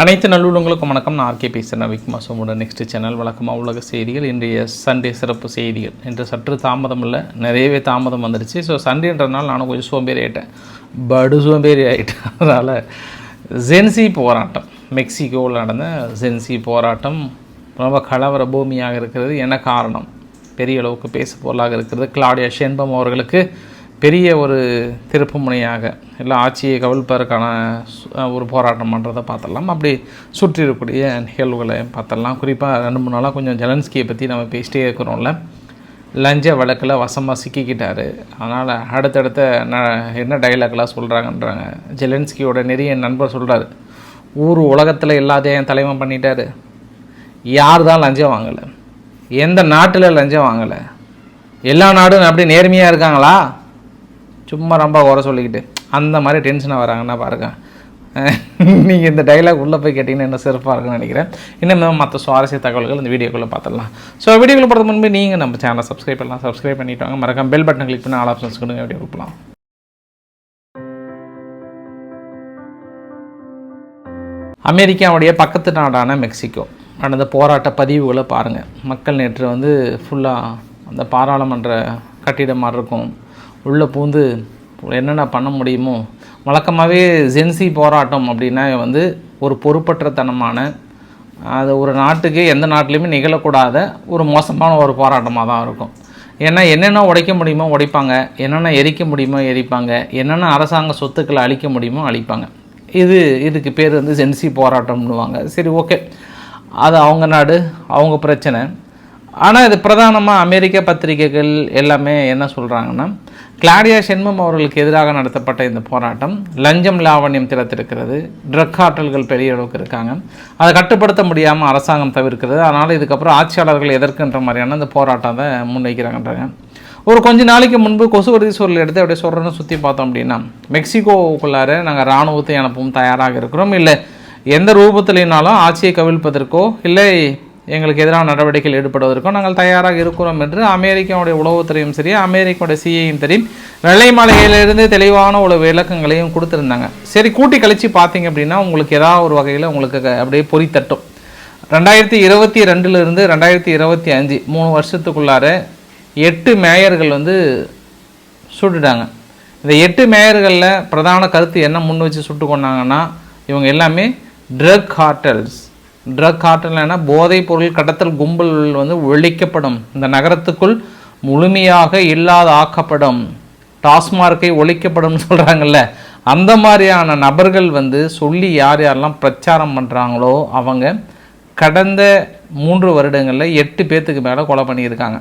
அனைத்து நல்லுள்ளங்களுக்கும் வணக்கம். நான் ஆர்கே பேசுகிறேன் விக்மாசமோட நெக்ஸ்ட் சேனல் வழக்கமாக உலக செய்திகள் இன்றைய சண்டே சிறப்பு செய்திகள். இன்று சற்று தாமதம் இல்லை நிறையவே தாமதம் வந்துடுச்சு ஸோ சண்டேன்றதுனால நானும் கொஞ்சம் சோம்பேறி ஆகிட்டேன் படு சோம்பேறி ஆகிட்டேன் அதனால் ஜென்சி போராட்டம். மெக்சிகோவில் நடந்த ஜென்சி போராட்டம் ரொம்ப கலவர பூமியாக இருக்கிறது. என்ன காரணம்? பெரிய அளவுக்கு பேச பொருளாக இருக்கிறது. கிளாடியா ஷென்பம் அவர்களுக்கு பெரிய ஒரு திருப்பு முனையாக இல்லை ஆட்சியை கவிழ்ப்பதற்கான ஒரு போராட்டம் பண்ணுறதை பார்த்துடலாம். அப்படி சுற்றி இருக்கக்கூடிய நிகழ்வுகளை பார்த்துடலாம். குறிப்பாக ரெண்டு மூணு நாளாக கொஞ்சம் ஜெலன்ஸ்கியை பற்றி நம்ம பேசிட்டே இருக்கிறோம்ல. லஞ்ச வழக்கில் வசமாக சிக்கிக்கிட்டார். அதனால் அடுத்தடுத்த ந என்ன டைலாக்லாம் சொல்கிறாங்கன்றாங்க ஜெலன்ஸ்கியோட நிறைய நண்பர் சொல்கிறாரு ஊர் உலகத்தில் எல்லாத்தையும் தலைவன் பண்ணிட்டார். யார் தான் லஞ்சம் வாங்கலை? எந்த நாட்டில் லஞ்சம் வாங்கலை? எல்லா நாடும் அப்படி நேர்மையாக இருக்காங்களா? சும்மா ரொம்ப குறை சொல்லிக்கிட்டு. அந்த மாதிரி டென்ஷனாக வராங்கன்னா பாருங்க. நீங்கள் இந்த டைலாக் உள்ளே போய் கேட்டிங்கன்னா என்ன சிறப்பாக இருக்குன்னு நினைக்கிறேன். இன்னும் மற்ற சுவாரஸ்ய தகவல்கள் இந்த வீடியோக்குள்ளே பார்த்துடலாம். ஸோ வீடியோக்குள்ள போகிறது முன்பு நீங்கள் நம்ம சேனலை சப்ஸ்கிரைப் பண்ணலாம். சப்ஸ்கிரைப் பண்ணிட்டு வாங்க. மறக்காம பெல் பட்டன் கிளிக் பண்ணி ஆல் ஆப்ஷன்ஸ் கொடுங்க. வீடியோ கொடுக்கலாம். அமெரிக்காவுடைய பக்கத்து நாடான மெக்சிகோ. நடந்த போராட்ட பதிவுகளை பாருங்கள் மக்கள் நேற்று வந்து ஃபுல்லாக அந்த பாராளுமன்ற கட்டிடம் இருக்கும். உள்ளே பூந்து என்னென்ன பண்ண முடியுமோ வழக்கமாகவே ஜென்சி போராட்டம் அப்படின்னா வந்து ஒரு பொறுப்பற்றத்தனமான அது ஒரு நாட்டுக்கு எந்த நாட்டிலையுமே நிகழக்கூடாத ஒரு மோசமான ஒரு போராட்டமாக தான் இருக்கும். ஏன்னா என்னென்ன உடைக்க முடியுமோ உடைப்பாங்க என்னென்ன எரிக்க முடியுமோ எரிப்பாங்க என்னென்ன அரசாங்க சொத்துக்களை அழிக்க முடியுமோ அழிப்பாங்க. இது இதுக்கு பேர் வந்து ஜென்சி போராட்டம்னுவாங்க. சரி ஓகே. அது அவங்க நாடு அவங்க பிரச்சனை. ஆனால் இது பிரதானமாக அமெரிக்க பத்திரிகைகள் எல்லாமே என்ன சொல்கிறாங்கன்னா கிளாடியா சென்மம் அவர்களுக்கு எதிராக நடத்தப்பட்ட இந்த போராட்டம் லஞ்சம் லாவண்யம் திறத்திருக்கிறது ட்ரக் ஆற்றல்கள் பெரிய அளவுக்கு இருக்காங்க. அதை கட்டுப்படுத்த முடியாமல் அரசாங்கம் தவிர்க்கிறது. அதனால் இதுக்கப்புறம் ஆட்சியாளர்கள் எதற்குன்ற மாதிரியான இந்த போராட்டத்தை முன்வைக்கிறாங்கன்றாங்க. ஒரு கொஞ்ச நாளைக்கு முன்பு கொசுவரி சூழல் எடுத்து அப்படியே சொல்கிறேன்னு சுற்றி பார்த்தோம் அப்படின்னா மெக்சிகோவுக்குள்ளார நாங்கள் இராணுவத்தை அனுப்பவும் தயாராக இருக்கிறோம். இல்லை எந்த ரூபத்திலேனாலும் ஆட்சியை கவிழ்ப்பதற்கோ இல்லை எங்களுக்கு எதிரான நடவடிக்கைகள் ஈடுபடுவதற்கும் நாங்கள் தயாராக இருக்கிறோம் என்று அமெரிக்காவுடைய உளவுத்துறையும் சரி அமெரிக்காவுடைய சிஐயும் சரி வெள்ளை மாளிகையிலிருந்து தெளிவான ஒரு விளக்கங்களையும் கொடுத்துருந்தாங்க. சரி கூட்டி கழித்து பார்த்தீங்க அப்படின்னா உங்களுக்கு ஏதாவது ஒரு வகையில் உங்களுக்கு அப்படியே பொறித்தட்டும் ரெண்டாயிரத்தி இருபத்தி ரெண்டுலேருந்து ரெண்டாயிரத்தி இருபத்தி அஞ்சு மூணு வருஷத்துக்குள்ளார எட்டு மேயர்கள் வந்து சுட்டுட்டாங்க. இந்த எட்டு மேயர்களில் பிரதான கருத்து என்ன முன் வச்சு சுட்டு கொண்டாங்கன்னா இவங்க எல்லாமே ட்ரக் ஹார்டல்ஸ் ட்ரக் ஹார்டல்னா போதைப் பொருள் கடத்தல் கும்பல் வந்து ஒழிக்கப்படும். இந்த நகரத்துக்குள் முழுமையாக இல்லாத ஆக்கப்படும். டாஸ்மார்க்கை ஒழிக்கப்படும் சொல்கிறாங்கல்ல அந்த மாதிரியான நபர்கள் வந்து சொல்லி யார் யாரெல்லாம் பிரச்சாரம் பண்ணுறாங்களோ அவங்க கடந்த மூன்று வருடங்களில் எட்டு பேர்த்துக்கு மேலே கொலை பண்ணியிருக்காங்க.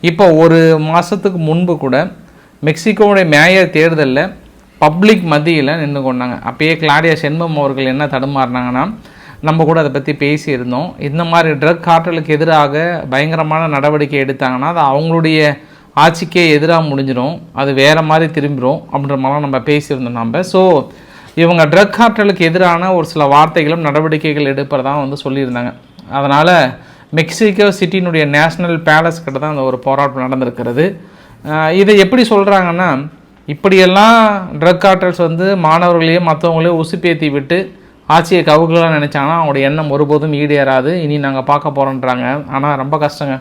இப்போ ஒரு மாதத்துக்கு முன்பு கூட மெக்சிகோவுடைய மேயர் தேர்தலில் பப்ளிக் மத்தியில் நின்று கொண்டாங்க. அப்பயே கிளாடியா செண்பம் அவர்கள் என்ன தடுமாறினாங்கன்னா நம்ம கூட அதை பற்றி பேசியிருந்தோம். இந்த மாதிரி ட்ரக் காற்றலுக்கு எதிராக பயங்கரமான நடவடிக்கை எடுத்தாங்கன்னா அது அவங்களுடைய ஆட்சிக்கே எதிராக முடிஞ்சிடும் அது வேறு மாதிரி திரும்பிடும் அப்படின்ற மாதிரிலாம் நம்ம பேசியிருந்தோம் நம்ம ஸோ இவங்க ட்ரக் காற்றலுக்கு எதிரான ஒரு சில வார்த்தைகளும் நடவடிக்கைகள் எடுப்பதா வந்து சொல்லியிருந்தாங்க. அதனால் மெக்சிகோ சிட்டியினுடைய நேஷ்னல் பேலஸ் கிட்ட தான் அந்த ஒரு போராட்டம் நடந்திருக்கிறது. இதை எப்படி சொல்கிறாங்கன்னா இப்படியெல்லாம் ட்ரக் கார்டல்ஸ் வந்து மாணவர்களையும் மற்றவங்களையும் உசுப்பேற்றி விட்டு ஆட்சியை கவுக்கலாம் நினச்சாங்கன்னா அவங்களோட எண்ணம் ஒருபோதும் ஈடேறாது. இனி நாங்கள் பார்க்க போகிறோன்றாங்க ஆனால் ரொம்ப கஷ்டங்க.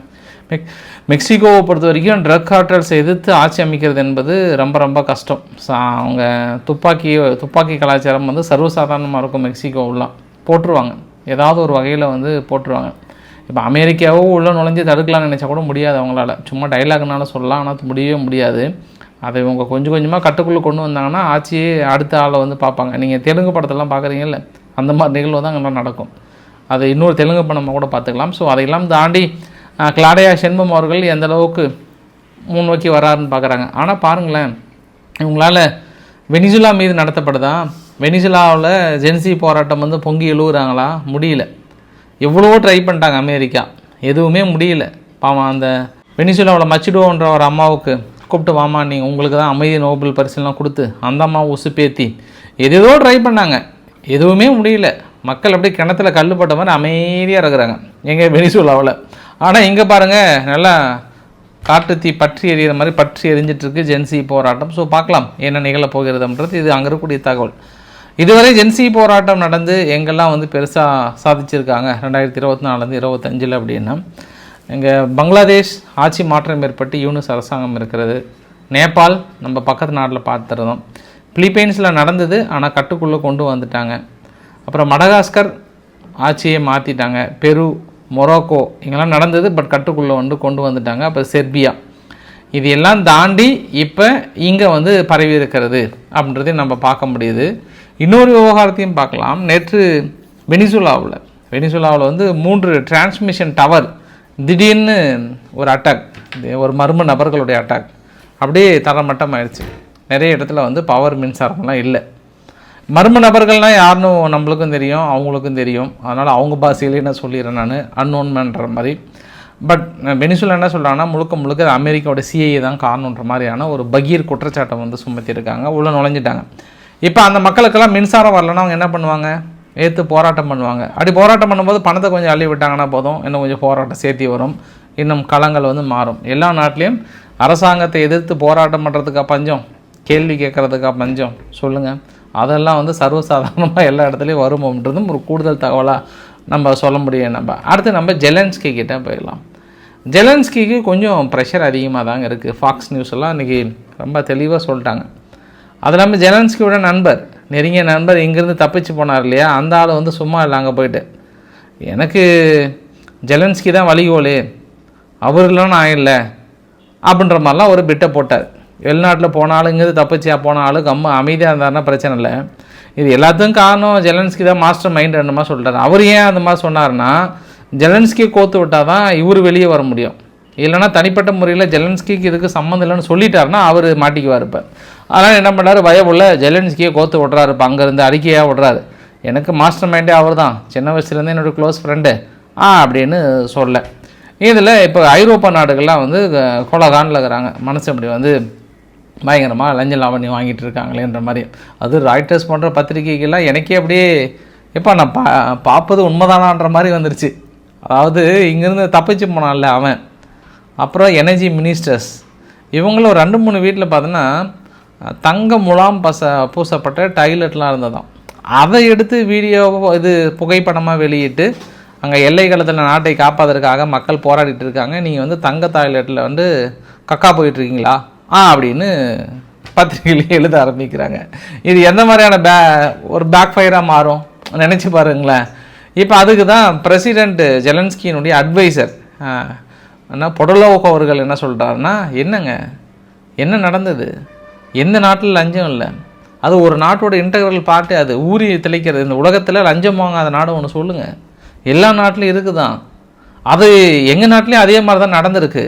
மெக் மெக்சிகோவை பொறுத்த வரைக்கும் ட்ரக் கார்டல்ஸ் எதிர்த்து ஆட்சி அமைக்கிறது என்பது ரொம்ப ரொம்ப கஷ்டம். அவங்க துப்பாக்கி துப்பாக்கி கலாச்சாரம் வந்து சர்வசாதாரணமாக இருக்கும் மெக்சிகோவெலாம். போட்டுருவாங்க. ஏதாவது ஒரு வகையில் வந்து போட்டுருவாங்க. இப்போ அமெரிக்காவோ உள்ளே நுழைஞ்சு தடுக்கலாம்னு நினச்சா கூட முடியாது அவங்களால. சும்மா டைலாக்னால சொல்லலாம் ஆனால் முடியவே முடியாது. அதை இவங்க கொஞ்சம் கொஞ்சமாக கட்டுக்குள்ளே கொண்டு வந்தாங்கன்னா ஆட்சியே அடுத்த ஆளை வந்து பார்ப்பாங்க. நீங்கள் தெலுங்கு படத்தெல்லாம் பார்க்குறீங்கல்ல அந்த மாதிரி நிகழ்வு தான் அங்கே நடக்கும். அது இன்னொரு தெலுங்கு படம் கூட பார்த்துக்கலாம். ஸோ அதையெல்லாம் தாண்டி கிளாடையா செண்பம் அவர்கள் எந்த அளவுக்கு முன்னோக்கி வராருன்னு பார்க்குறாங்க. ஆனால் பாருங்களேன் இவங்களால வெனிசுலா மீது நடத்தப்படுதா? வெனிசுலாவில் ஜென்சி போராட்டம் வந்து பொங்கி எழுவுறாங்களா? முடியல. எவ்வளவோ ட்ரை பண்ணிட்டாங்க அமெரிக்கா. எதுவுமே முடியல. பாவம் அந்த வெனிசுலாவில் மச்சிடுவோன்ற ஒரு அம்மாவுக்கு கூப்பிட்டு வாமா நீங்கள் உங்களுக்கு தான் அமைதி நோபல் பரிசுலாம் கொடுத்து அந்த அம்மாவை உசுப்பேத்தி. எதேதோ ட்ரை பண்ணாங்க. எதுவுமே முடியல. மக்கள் அப்படியே கிணத்துல கல் போட்ட மாதிரி அமைதியாக இருக்கிறாங்க. எங்கள் வெனிசூலாவில். ஆனால் இங்கே பாருங்கள் நல்லா காட்டுத்தீ பற்றி எறிகிற மாதிரி பற்றி எரிஞ்சிட்டு இருக்கு ஜென்சி போராட்டம். ஸோ பார்க்கலாம் என்ன நிகழப் போகிறதுன்றது. இது அங்கே இருக்கக்கூடிய தகவல். இதுவரை ஜென்சி போராட்டம் நடந்து எங்கெல்லாம் வந்து பெருசாக சாதிச்சிருக்காங்க? ரெண்டாயிரத்தி இருபத்தி நாலுலேருந்து இருபத்தஞ்சில் அப்படின்னா இங்கே பங்களாதேஷ் ஆட்சி மாற்றம் ஏற்பட்டு யூனிஸ் அரசாங்கம் இருக்கிறது. நேபாள் நம்ம பக்கத்து நாட்டில் பார்த்துருந்தோம் பிலிப்பைன்ஸில் நடந்தது ஆனால் கட்டுக்குள்ளே கொண்டு வந்துட்டாங்க. அப்புறம் மடகாஸ்கர் ஆட்சியை மாற்றிட்டாங்க பெரு மொரோக்கோ இங்கெல்லாம் நடந்தது பட் கட்டுக்குள்ளே வந்து கொண்டு வந்துட்டாங்க. அப்புறம் செர்பியா. இது எல்லாம் தாண்டி இப்போ இங்கே வந்து பரவி இருக்கிறது அப்படின்றதையும் நம்ம பார்க்க முடியுது. இன்னொரு விவகாரத்தையும் பார்க்கலாம். நேற்று வெனிசுலாவில் வெனிசுலாவில் வந்து மூன்று டிரான்ஸ்மிஷன் டவர் திடீர்னு ஒரு அட்டாக் ஒரு மர்ம நபர்களுடைய அட்டாக் அப்படியே தரமட்டம் ஆயிடுச்சு நிறைய இடத்துல வந்து பவர் மின்சாரம்லாம் இல்லை. மர்ம நபர்கள்னால் யாருன்னு நம்மளுக்கும் தெரியும் அவங்களுக்கும் தெரியும். அதனால் அவங்க பாஷையிலே நான் சொல்லிடுறேன் நான் அன்னோன்மன்ற மாதிரி. பட் வெனிசுலா என்ன சொல்கிறாங்கன்னா முழுக்க முழுக்க அமெரிக்காவோட சிஐஏ தான் காரணன்ற மாதிரியான ஒரு பகீர் குற்றச்சாட்டை வந்து சுமத்தியிருக்காங்க. உள்ளே நுழைஞ்சிட்டாங்க. இப்போ அந்த மக்களுக்கெல்லாம் மின்சாரம் வரலன்னா அவங்க என்ன பண்ணுவாங்க? ஏற்று போராட்டம் பண்ணுவாங்க. அப்படி போராட்டம் பண்ணும்போது பணத்தை கொஞ்சம் அள்ளி விட்டாங்கன்னா போதும். இன்னும் கொஞ்சம் போராட்டம் சேர்த்தி வரும். இன்னும் களங்கள் வந்து மாறும். எல்லா நாட்டிலையும் அரசாங்கத்தை எதிர்த்து போராட்டம் பண்ணுறதுக்கா பஞ்சம்? கேள்வி கேட்குறதுக்கா பஞ்சம்? சொல்லுங்கள் அதெல்லாம் வந்து சர்வசாதாரணமாக எல்லா இடத்துலையும் வருமோன்றதும் ஒரு கூடுதல் தகவலாக நம்ம சொல்ல முடியும் நம்ம. அடுத்து நம்ம ஜெலன்ஸ்கி கிட்டே போயிடலாம். ஜெலன்ஸ்கிக்கு கொஞ்சம் ப்ரெஷர் அதிகமாக தாங்க இருக்குது ஃபாக்ஸ் நியூஸ் எல்லாம் இன்றைக்கி ரொம்ப தெளிவாக சொல்லிட்டாங்க. அது இல்லாமல் ஜெலன்ஸ்கியோட நண்பர் நெருங்கிய நண்பர் இங்கேருந்து தப்பிச்சு போனார் இல்லையா? அந்த ஆள் வந்து சும்மா இல்லை அங்கே போயிட்டு. எனக்கு ஜெலன்ஸ்கி தான் வழிகோலு அவர் இல்லைன்னு நான் இல்லை. அப்படின்ற மாதிரிலாம் ஒரு பிட்டை போட்டார். வெளிநாட்டில் போனாலும் இங்கேருந்து தப்பிச்சியா போனாலும் கம்ம அமைதியாக இருந்தாருன்னா பிரச்சனை இல்லை. இது எல்லாத்துக்கும் காரணம் ஜெலன்ஸ்கி தான் மாஸ்டர் மைண்ட் ரெண்டு மாதிரி சொல்கிறார் அவர் ஏன் அந்த மாதிரி சொன்னார்னா ஜெலன்ஸ்கி கோத்து விட்டால் தான் இவர் வெளியே வர முடியும். இல்லைன்னா தனிப்பட்ட முறையில் ஜெலன்ஸ்கிக்கு இதுக்கு சம்மந்தம் இல்லைன்னு சொல்லிட்டாருன்னா அவர் மாட்டிக்குவார் இப்போ. அதனால் என்ன பண்ணார் பயமுள்ள ஜெலன்ஸ்கியை கோத்து விட்றாரு. இப்போ அங்கேருந்து அறிக்கையாக விட்றாரு. எனக்கு மாஸ்டர் மைண்டே அவர் தான் சின்ன வயசுலேருந்து என்னோடய க்ளோஸ் ஃப்ரெண்டு ஆ அப்படின்னு சொல்ல. இதில் இப்போ ஐரோப்பா நாடுகள்லாம் வந்து கோலகானில் இருக்கிறாங்க. மனசு அப்படி வந்து பயங்கரமாக லஞ்ச லாவணி வாங்கிட்டு இருக்காங்களேன்ற மாதிரி. அது ராய்டர்ஸ் போன்ற பத்திரிகைகள்லாம் எனக்கே அப்படியே எப்போ நான் பா பார்ப்பது உண்மைதானான்ற மாதிரி வந்துருச்சு. அதாவது இங்கேருந்து தப்பிச்சு போனான்ல அவன். அப்புறம் எனர்ஜி மினிஸ்டர்ஸ் இவங்களும் ரெண்டு மூணு வீட்டில் பார்த்தோன்னா தங்க முலாம் பச பூசப்பட்ட டைலட்லாம் இருந்ததாம். அதை எடுத்து வீடியோ இது புகைப்படமாக வெளியிட்டு அங்கே எல்லை காலத்தில் நாட்டை காப்பாதற்காக மக்கள் போராடிட்டு இருக்காங்க. நீங்கள் வந்து தங்க டாய்லெட்டில் வந்து கக்கா போயிட்டுருக்கீங்களா ஆ அப்படின்னு பத்திரிகையில் எழுத ஆரம்பிக்கிறாங்க. இது எந்த மாதிரியான பே ஒரு பேக் ஃபயராக மாறும்? நினச்சி பாருங்களேன். இப்போ அதுக்கு தான் பிரசிடெண்ட் ஜெலன்ஸ்கியினுடைய அட்வைசர் ஆனால் பொடலோகோ அவர்கள் என்ன சொல்கிறாருன்னா என்னங்க? என்ன நடந்தது? எந்த நாட்டில் லஞ்சம் இல்லை? அது ஒரு நாட்டோட இன்டகிரல் பார்ட்டு அது. ஊறி தெளிக்கிறது. இந்த உலகத்தில் லஞ்சம் வாங்காத நாடு ஒன்று சொல்லுங்கள் எல்லா நாட்டிலையும் இருக்குதான். அது எங்கள் நாட்டிலையும் அதே மாதிரி தான் நடந்திருக்கு.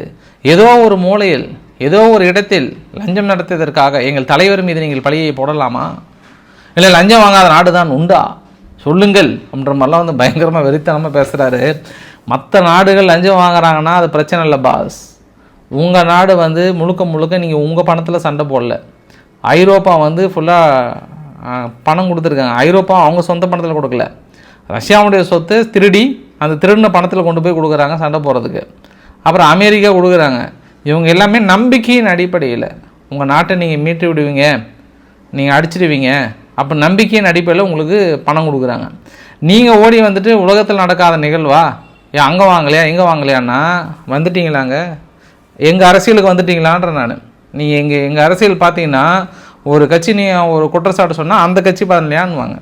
ஏதோ ஒரு மூலையில் ஏதோ ஒரு இடத்தில் லஞ்சம் நடத்தியதற்காக எங்கள் தலைவர் மீது நீங்கள் பழியை போடலாமா? இல்லை லஞ்சம் வாங்காத நாடு தான் உண்டா? சொல்லுங்கள். அப்படின்ற மாதிரிலாம் வந்து பயங்கரமாக வெறித்தனமாக பேசுகிறாரு மற்ற நாடுகள் லஞ்சம் வாங்குறாங்கன்னா அது பிரச்சனை இல்லை பாஸ் உங்கள் நாடு வந்து முழுக்க முழுக்க நீங்கள் உங்கள் பணத்தில் சண்டை போடல. ஐரோப்பா வந்து ஃபுல்லாக பணம் கொடுத்துருக்காங்க. ஐரோப்பா அவங்க சொந்த பணத்தில் கொடுக்கல. ரஷ்யாவுடைய சொத்து திருடி அந்த திருடின பணத்தில் கொண்டு போய் கொடுக்குறாங்க சண்டை போகிறதுக்கு அப்புறம் அமெரிக்கா கொடுக்குறாங்க. இவங்க எல்லாமே நம்பிக்கையின் அடிப்படையில். உங்கள் நாட்டை நீங்கள் மீட்டு விடுவீங்க நீங்கள் அடிச்சிடுவீங்க அப்போ நம்பிக்கையின் அடிப்படையில் உங்களுக்கு பணம் கொடுக்குறாங்க. நீங்கள் ஓடி வந்துட்டு உலகத்தில் நடக்காத நிகழ்வா? ஏன் அங்கே வாங்கலையா எங்கே வாங்கலையான்னா வந்துட்டீங்களாங்க எங்கள் அரசியலுக்கு வந்துட்டீங்களான்ற நான். நீங்கள் எங்கள் எங்கள் அரசியல் பார்த்தீங்கன்னா ஒரு கட்சி நீ ஒரு குற்றச்சாட்டு சொன்னால் அந்த கட்சி பண்ணலையான்வாங்க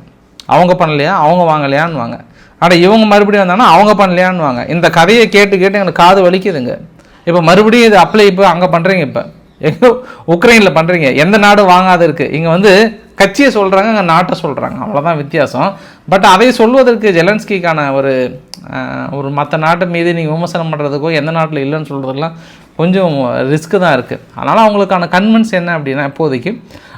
அவங்க பண்ணலையா அவங்க வாங்கலையான்வாங்க ஆனால் இவங்க மறுபடியும் வந்தாங்கன்னா அவங்க பண்ணலையான்வாங்க இந்த கதையை கேட்டு கேட்டு எனக்கு காது வலிக்குதுங்க. இப்போ மறுபடியும் இது அப்ளை இப்போ அங்கே பண்ணுறீங்க இப்போ. எங்கே உக்ரைனில் பண்ணுறீங்க எந்த நாடும் வாங்காத இருக்குது இங்கே வந்து கட்சியை சொல்கிறாங்க அங்கே நாட்டை சொல்கிறாங்க அவ்வளோதான் வித்தியாசம். பட் அதை சொல்வதற்கு ஜெலன்ஸ்கிக்கான ஒரு ஒரு மற்ற நாட்டு மீது நீங்கள் விமர்சனம் பண்ணுறதுக்கோ எந்த நாட்டில் இல்லைன்னு சொல்கிறதுலாம் கொஞ்சம் ரிஸ்க்கு தான் இருக்குது அதனால் அவங்களுக்கான கன்வென்ஸ் என்ன அப்படின்னா இப்போதைக்கு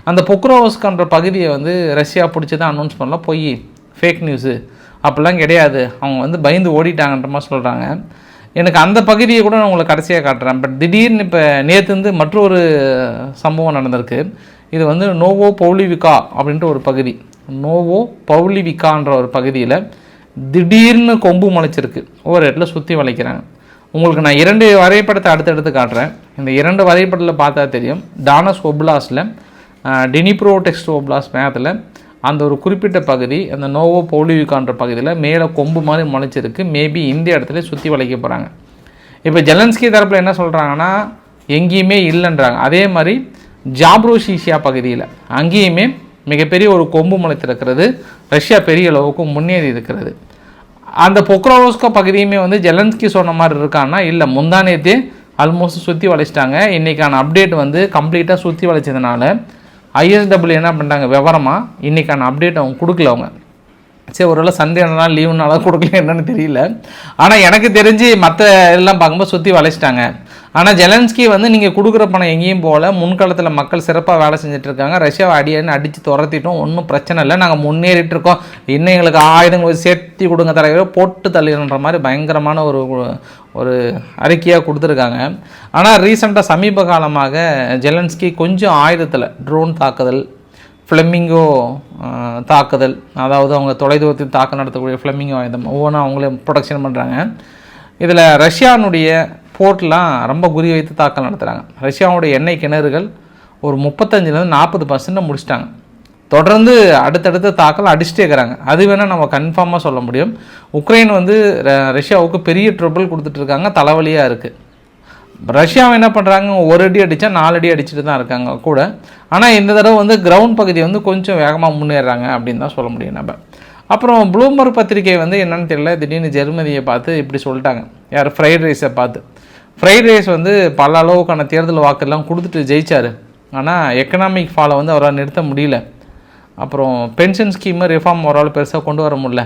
அந்த பொக்ரோவஸ்கன்ற பகுதியை வந்து ரஷ்யா பிடிச்சி தான் அனௌன்ஸ் பண்ணலாம் போய் ஃபேக் நியூஸு அப்படிலாம் கிடையாது. அவங்க வந்து பயந்து ஓடிட்டாங்கன்ற மாதிரி சொல்கிறாங்க எனக்கு அந்த பகுதியை கூட நான் உங்களுக்கு கடைசியாக காட்டுறேன். பட் திடீர்னு இப்போ நேற்று வந்து மற்றொரு சம்பவம் நடந்திருக்கு. இது வந்து நோவோ பௌலிவிகா அப்படின்ற ஒரு பகுதி. நோவோ பௌலிவிகான்ற ஒரு பகுதியில் திடீர்னு கொம்பு முளைச்சிருக்கு. ஒவ்வொரு இடத்துல சுற்றி வளைக்கிறாங்க உங்களுக்கு நான் இரண்டு வரைபடத்தை அடுத்தடுத்து காட்டுறேன். இந்த இரண்டு வரைபடத்தில் பார்த்தா தெரியும். டானஸ் ஒப்லாஸில் டினிப்ரோ டெக்ஸ்ட் ஒப்லாஸ் மேத்தில் அந்த ஒரு குறிப்பிட்ட பகுதி அந்த நோவோ பௌலிவிகான்ற பகுதியில் மேலே கொம்பு மாதிரி முளைச்சிருக்கு. மேபி இந்த இடத்துல சுற்றி வளைக்க போகிறாங்க இப்போ ஜெலன்ஸ்கி தரப்பில் என்ன சொல்கிறாங்கன்னா எங்கேயுமே இல்லைன்றாங்க. அதே மாதிரி ஜாப்ரோஷீஷியா பகுதியில். அங்கேயுமே மிகப்பெரிய ஒரு கொம்பு முளைத்திருக்கிறது. ரஷ்யா பெரிய அளவுக்கு முன்னேறி இருக்கிறது. அந்த பொக்ரோஸ்கோ பகுதியுமே வந்து ஜெலன்ஸ்கி சொன்ன மாதிரி இருக்கான்னா இல்லை முந்தானேத்தே ஆல்மோஸ்ட் சுற்றி வளைச்சிட்டாங்க இன்றைக்கான அப்டேட் வந்து கம்ப்ளீட்டாக சுற்றி வளைச்சதுனால ஐஎஸ்டபிள்யூ என்ன பண்ணிட்டாங்க விவரமாக இன்றைக்கான அப்டேட் அவங்க கொடுக்கல அவங்க. சரி ஒருவேளை சண்டே நாள் லீவுனால கொடுக்கல என்னன்னு தெரியல. ஆனால் எனக்கு தெரிஞ்சு மற்ற எல்லாம் பார்க்கும்போது சுற்றி வளைச்சிட்டாங்க. ஆனால் ஜெலன்ஸ்கி வந்து நீங்கள் கொடுக்குற பணம் எங்கேயும் போகல. முன்காலத்தில் மக்கள் சிறப்பாக வேலை செஞ்சுட்டு இருக்காங்க ரஷ்யாவை அடியன்னு அடித்து துரத்திட்டோம். ஒன்றும் பிரச்சனை இல்லை. நாங்கள் முன்னேறிட்டு இருக்கோம் இன்னும் எங்களுக்கு ஆயுதங்கள் சேர்த்து கொடுங்க தலைவர். போட்டு தள்ளிடுன்ற மாதிரி பயங்கரமான ஒரு ஒரு அறிக்கையாக கொடுத்துருக்காங்க. ஆனால் ரீசெண்டாக சமீப காலமாக ஜெலன்ஸ்கி கொஞ்சம் ஆயுதத்தில் ட்ரோன் தாக்குதல் ஃப்ளெமிங்கோ தாக்குதல் அதாவது அவங்க தொலைதூரத்தில் தாக்க நடத்தக்கூடிய ஃப்ளெமிங்கோ ஆயுதம் ஒவ்வொன்றும் அவங்களே ப்ரொடக்ஷன் பண்ணுறாங்க இதில் ரஷ்யானுடைய போர்ட்லாம் ரொம்ப குறி வைத்து தாக்கல் நடத்துகிறாங்க ரஷ்யாவுடைய எண்ணெய் கிணறுகள் ஒரு முப்பத்தஞ்சிலேருந்து நாற்பது பர்சன்ட் முடிச்சிட்டாங்க. தொடர்ந்து அடுத்தடுத்த தாக்கல் அடிச்சுட்டே இருக்கிறாங்க. அது வேணால் நம்ம கன்ஃபார்மாக சொல்ல முடியும். உக்ரைன் வந்து ர- ரஷ்யாவுக்கு பெரிய ட்ரபிள் கொடுத்துட்ருக்காங்க தலைவலியாக இருக்குது ரஷ்யாவை என்ன பண்ணுறாங்க ஒரு அடி அடித்தா நாலு அடி அடிச்சுட்டு தான் இருக்காங்க கூட. ஆனால் இந்த தடவை வந்து கிரவுண்ட் பகுதி வந்து கொஞ்சம் வேகமாக முன்னேறாங்க அப்படின்னு தான் சொல்ல முடியும் நம்ம. அப்புறம் ப்ளூமர் பத்திரிகை வந்து என்னென்னு தெரியல திடீர்னு ஜெர்மனியை பார்த்து இப்படி சொல்லிட்டாங்க. யார்? ஃப்ரைட் ரைஸை பார்த்து. ஃப்ரைட் ரைஸ் வந்து பல அளவுக்கான தேர்தல் வாக்கெல்லாம் கொடுத்துட்டு ஜெயிச்சார். ஆனால் எக்கனாமிக் ஃபாலை வந்து அவரால் நிறுத்த முடியல. அப்புறம் பென்ஷன் ஸ்கீமு ரிஃபார்ம் அவரால் பெருசாக கொண்டு வர முடியல.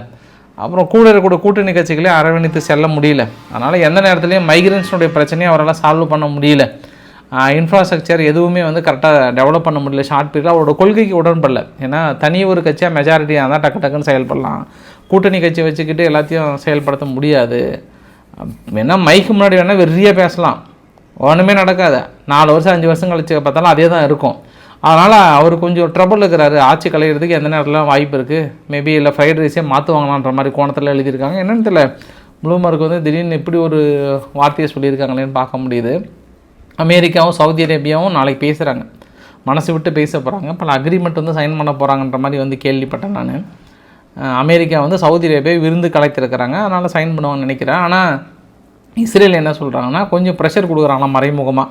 அப்புறம் கூட இருக்கக்கூடிய கூட்டணி கட்சிகளையும் அரவணைத்து செல்ல முடியல. அதனால் எந்த நேரத்துலையும் மைக்ரன்ஸினுடைய பிரச்சனையும் அவரால் சால்வ் பண்ண முடியல. இன்ஃப்ராஸ்ட்ரக்சர் எதுவுமே வந்து கரெக்டாக டெவலப் பண்ண முடியல. ஷார்ட் பீரியடில் அவரோட கொள்கைக்கு உடன்படல. ஏன்னா தனி ஒரு கட்சியாக மெஜாரிட்டியாக இருந்தால் டக்கு டக்குன்னு செயல்படலாம். கூட்டணி கட்சி வச்சுக்கிட்டு எல்லாத்தையும் செயல்படுத்த முடியாது. வேணால் மைக்கு முன்னாடி வேணால் வெறியாக பேசலாம். ஒன்றுமே நடக்காது. நாலு வருஷம் அஞ்சு வருஷம் கழிச்சு பார்த்தாலும் அதே தான் இருக்கும். அதனால் அவர் கொஞ்சம் ட்ரபுள் இருக்கிறாரு. ஆட்சி கலையிறதுக்கு எந்த நேரத்தில் வாய்ப்பு இருக்குது மேபி இல்லை ஃப்ரைட் ரைஸே மாற்றுவாங்களான்ற மாதிரி கோணத்தில் எழுதியிருக்காங்க. என்னென்னு தெரியல. ப்ளூமருக்கு வந்து திடீர்னு இப்படி ஒரு வார்த்தையை சொல்லியிருக்காங்களேன்னு பார்க்க முடியுது. அமெரிக்காவும் சவுதி அரேபியாவும் நாளைக்கு பேசுகிறாங்க மனசு விட்டு பேச போகிறாங்க பல அக்ரிமெண்ட் வந்து சைன் பண்ண போகிறாங்கன்ற மாதிரி வந்து கேள்விப்பட்டேன் நான். அமெரிக்கா வந்து சவுதி அரேபியா விருந்து கலைத்திருக்கிறாங்க. அதனால் சைன் பண்ணுவாங்கன்னு நினைக்கிறேன். ஆனால் இஸ்ரேல் என்ன சொல்கிறாங்கன்னா கொஞ்சம் ப்ரெஷர் கொடுக்குறாங்களாம் மறைமுகமாக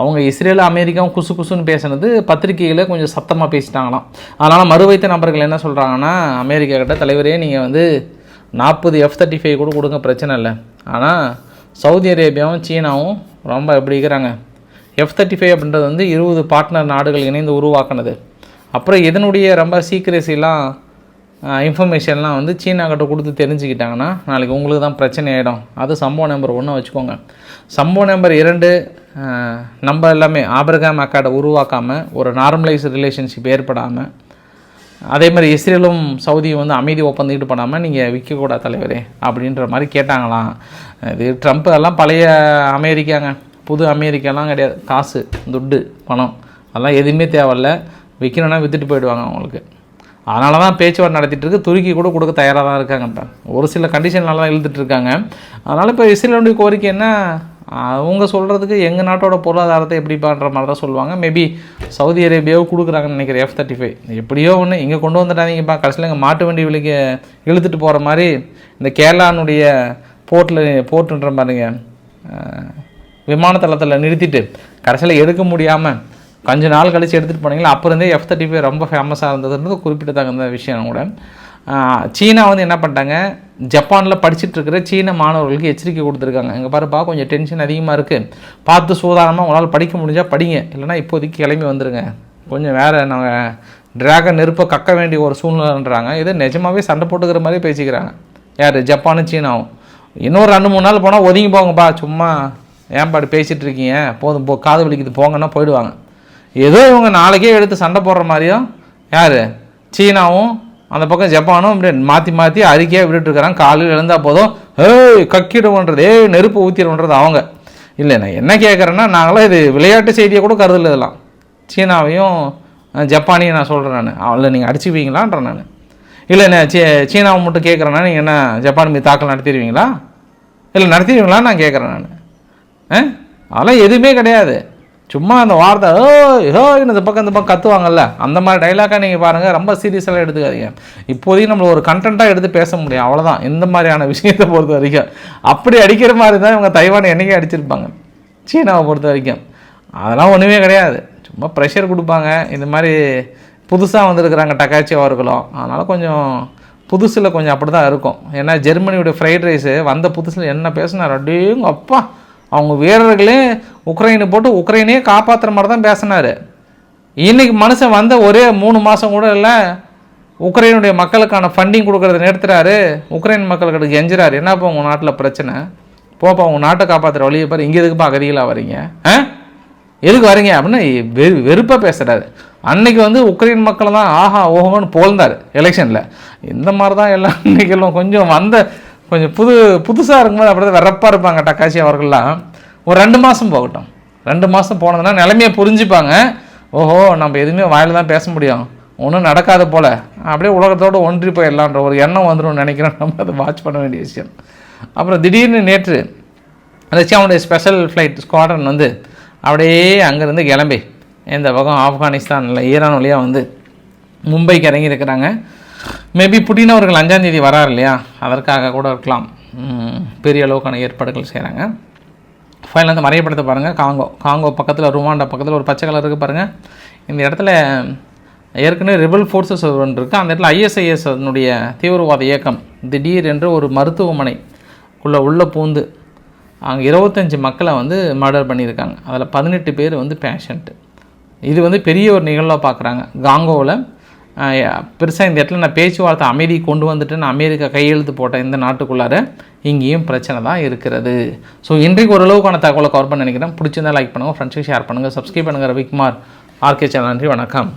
அவங்க இஸ்ரேல் அமெரிக்காவும் குசு குசுன்னு பேசுனது பத்திரிகையில் கொஞ்சம் சத்தமாக பேசிட்டாங்களாம். அதனால் மறுவைத்த நபர்கள் என்ன சொல்கிறாங்கன்னா அமெரிக்கா கிட்ட தலைவரே நீங்கள் வந்து நாற்பது எஃப் தேர்ட்டி ஃபைவ் கூட கொடுங்க பிரச்சனை இல்லை. ஆனால் சவுதி அரேபியாவும் சீனாவும் ரொம்ப எப்படி இருக்கிறாங்க. எஃப் தேர்ட்டி ஃபைவ் அப்படின்றது வந்து இருபது பார்ட்னர் நாடுகள் இணைந்து உருவாக்குனது. அப்புறம் இதனுடைய ரொம்ப சீக்கிரசிலாம் இன்ஃபர்மேஷன்லாம் வந்து சீனா கொடுத்து தெரிஞ்சுக்கிட்டாங்கன்னா நாளைக்கு உங்களுக்கு தான் பிரச்சனை ஆகிடும் அது சம்பவம் நம்பர் ஒன்று வச்சுக்கோங்க. சம்பவம் நம்பர் இரண்டு நம்ம எல்லாமே ஆபிரகாம் அக்காடை உருவாக்காமல் ஒரு நார்மலைஸ் ரிலேஷன்ஷிப் ஏற்படாமல் அதே மாதிரி இஸ்ரேலும் சவுதியும் வந்து அமைதி ஒப்பந்தம் ஈடுபடாமல் நீங்கள் விற்கக்கூடாது தலைவரே அப்படின்ற மாதிரி கேட்டாங்களாம். இது ட்ரம்ப் எல்லாம் பழைய அமெரிக்காங்க. புது அமெரிக்காலாம் கிடையாது. காசு துட்டு பணம். அதெல்லாம் எதுவுமே தேவையில்ல. விற்கணும்னா விற்றுட்டு போயிடுவாங்க அவங்களுக்கு. அதனால தான் பேச்சுவார்த்தை நடத்திட்டு இருக்கு. துருக்கி கூட கொடுக்க தயாராக தான் இருக்காங்க ஒரு சில கண்டிஷன்லாம் தான் இழுத்துட்டு இருக்காங்க. அதனால் இப்போ இஸ்ரேலுடைய கோரிக்கை என்ன? அவங்க சொல்கிறதுக்கு எங்கள் நாட்டோட பொருளாதாரத்தை எப்படி பண்ணுற மாதிரி தான் சொல்லுவாங்க. மேபி சவுதி அரேபியாவோ கொடுக்குறாங்கன்னு நினைக்கிறேன் எஃப் தேர்ட்டி ஃபைவ் எப்படியோ ஒன்று இங்கே கொண்டு வந்துட்டாதீங்கப்பா கடைசியில் இங்கே மாட்டு வண்டி விலைக்கு இழுத்துட்டு போகிற மாதிரி இந்த கேரளானுடைய போர்ட்டில் போர்ட்டுன்ற பாருங்க விமானத்தளத்தில் நிறுத்திட்டு கடைசியில் எடுக்க முடியாமல் கொஞ்ச நாள் கழித்து எடுத்துகிட்டு போனீங்களா? அப்போ இருந்தே எஃப் தேர்ட்டி ஃபைவ் ரொம்ப ஃபேமஸாக இருந்ததுன்றது குறிப்பிடத்தகுந்த விஷயம் கூட சீனா வந்து என்ன பண்ணிட்டாங்க? ஜப்பானில் படிச்சுட்டு இருக்கிற சீன மாணவர்களுக்கு எச்சரிக்கை கொடுத்துருக்காங்க. இங்கே பாருப்பா கொஞ்சம் டென்ஷன் அதிகமாக இருக்குது பார்த்து சூதானமாக உங்களால் படிக்க முடிஞ்சால் படிங்க. இல்லைன்னா இப்போதைக்கு கிளம்பி வந்துடுங்க கொஞ்சம் வேறு நாங்கள் டிராகன் நெருப்பை கக்க வேண்டிய ஒரு சூழ்நிலைன்றாங்க. இது நிஜமாவே சண்டை போட்டுக்கிற மாதிரி பேசிக்கிறாங்க. யார்? ஜப்பானும் சீனாவும். இன்னொரு ரெண்டு மூணு நாள் போனால் ஒதுங்கி போங்கப்பா. சும்மா ஏன்பாடு பேசிகிட்டு இருக்கீங்க? போதும் போ காது வலிக்குது போங்கன்னா போயிடுவாங்க. ஏதோ இவங்க நாளைக்கே எடுத்து சண்டை போடுற மாதிரியும் யார்? சீனாவும் அந்த பக்கம் ஜப்பானும் இப்படி மாற்றி மாற்றி அறிக்கையாக விட்டுட்டுருக்கிறாங்க காலையில் எழுந்தால் போதும் ஏய் கக்கிடுவோன்றது ஏய் நெருப்பு ஊற்றிடுவோன்றது அவங்க. இல்லை நான் என்ன கேட்குறேன்னா நாங்களாம் இது விளையாட்டு செய்தியை கூட கருதல இதெல்லாம். சீனாவையும் ஜப்பானையும் நான் சொல்கிறேன் நான். அவளை நீங்கள் அடிச்சுப்பீங்களான்றேன் நான். இல்லை நான் சீ சீனாவை மட்டும் கேட்குறேன்னா நீங்கள் என்ன ஜப்பான் மீது தாக்கல் நடத்திடுவீங்களா? இல்லை நடத்திடுவீங்களா நான் கேட்குறேன் நான். அதெல்லாம் எதுவுமே கிடையாது. சும்மா அந்த வார்த்தை ஓ ஹோ இந்த பக்கம் இந்த பக்கம் கத்துவாங்கல்ல. அந்த மாதிரி டைலாக்காக நீங்கள் பாருங்கள் ரொம்ப சீரியஸெல்லாம் எடுத்துக்காதீங்க. இப்போதைக்கு நம்மளை ஒரு கண்டென்ட்டாக எடுத்து பேச முடியும். அவ்வளோதான் இந்த மாதிரியான விஷயத்தை பொறுத்த வரைக்கும். அப்படி அடிக்கிற மாதிரி தான் இவங்க தைவானை என்னைக்கே அடிச்சிருப்பாங்க. சீனாவை பொறுத்த வரைக்கும். அதெல்லாம் ஒன்றுமே கிடையாது. சும்மா ப்ரெஷர் கொடுப்பாங்க. இந்த மாதிரி புதுசாக வந்திருக்கிறாங்க டக்காச்சி அவர்களும். அதனால் கொஞ்சம் புதுசில் கொஞ்சம் அப்படி தான் இருக்கும். ஏன்னா ஜெர்மனியோட ஃப்ரைட் ரைஸு வந்த புதுசில் என்ன பேசினார்? அப்படிங்க அப்பா அவங்க வீரர்களே உக்ரைனை போட்டு உக்ரைனே காப்பாற்றுற மாதிரி தான் பேசினார். இன்றைக்கி மனுஷன் வந்த ஒரே மூணு மாதம் கூட இல்லை உக்ரைனுடைய மக்களுக்கான ஃபண்டிங் கொடுக்கறத நிறுத்துறாரு. உக்ரைன் மக்களுக்கு எஞ்சுறாரு என்னப்பா உங்கள் நாட்டில் பிரச்சனை? போப்பா உங்கள் நாட்டை காப்பாற்றுற வழியை பாரு. இங்கே எதுக்குப்பா அகதிகளாக வரீங்க ஆ? எதுக்கு வரீங்க அப்படின்னு வெறு வெறுப்பாக பேசுகிறாரு அன்னைக்கு வந்து உக்ரைன் மக்கள் தான் ஆஹா ஓஹோன்னு போழ்ந்தார் எலெக்ஷனில் இந்த மாதிரி தான் எல்லாம் இன்னைக்கெல்லாம் கொஞ்சம் வந்த கொஞ்சம் புது புதுசாக இருக்கும்போது அப்படி தான் வெறப்பாக இருப்பாங்க டக்காசி அவர்கள்லாம். ஒரு ரெண்டு மாதம் போகட்டும். ரெண்டு மாதம் போனதுன்னா நிலைமையை புரிஞ்சுப்பாங்க. ஓஹோ நம்ம எதுவுமே வாயில் தான் பேச முடியும். ஒன்றும் நடக்காத போல். அப்படியே உலகத்தோடு ஒன்றி போயிடலான்ற ஒரு எண்ணம் வந்துடும் நினைக்கிறேன். நம்ம அதை வாட்ச் பண்ண வேண்டிய விஷயம். அப்புறம் திடீர்னு நேற்று அந்த அவனுடைய ஸ்பெஷல் ஃப்ளைட் ஸ்குவாட்ரன் வந்து அப்படியே அங்கேருந்து கிளம்பி. இந்த பக்கம் ஆப்கானிஸ்தானில் ஈரான் வழியாக வந்து மும்பைக்கு இறங்கி இருக்கிறாங்க மேபி புட்டின் அவர்கள் அஞ்சாம் தேதி வரார் இல்லையா? அதற்காக கூட இருக்கலாம். பெரிய அளவுக்கான ஏற்பாடுகள் செய்கிறாங்க ஃபைனல் வந்து மறையப்படுத்த பாருங்கள் காங்கோ காங்கோ பக்கத்தில் ருவாண்டா பக்கத்தில் ஒரு பச்சை கலர் இருக்குது பாருங்கள் இந்த இடத்துல ஏற்கனவே ரிபல் ஃபோர்ஸஸ் ஒன்று இருக்குது அந்த இடத்துல ஐஎஸ்ஐஎஸ் அதனுடைய தீவிரவாத இயக்கம் திடீர் என்று ஒரு மருத்துவமனை உள்ளே பூந்து அங்கே இருபத்தஞ்சி மக்களை வந்து மர்டர் பண்ணியிருக்காங்க. அதில் பதினெட்டு பேர் வந்து பேஷண்ட்டு இது வந்து பெரிய ஒரு நிகழ்வாக பார்க்குறாங்க காங்கோவில் பெருசாக இந்த இடத்துல நான் பேச்சுவார்த்தை அமைதி கொண்டு வந்துட்டு நான் அமெரிக்கா கையெழுத்து போட்டேன் இந்த நாட்டுக்குள்ளார இங்கேயும் பிரச்சனை தான் இருக்கிறது. ஸோ இன்றைக்கு ஓரளவுக்கான தகவலை கவர் பண்ண நினைக்கிறேன். பிடிச்சிருந்தா லைக் பண்ணுங்கள் ஃப்ரெண்ட்ஸுக்கு ஷேர் பண்ணுங்கள் சப்ஸ்கிரைப் பண்ணுங்கள் ரவிக்குமார் ஆர்கே சேனல். நன்றி வணக்கம்.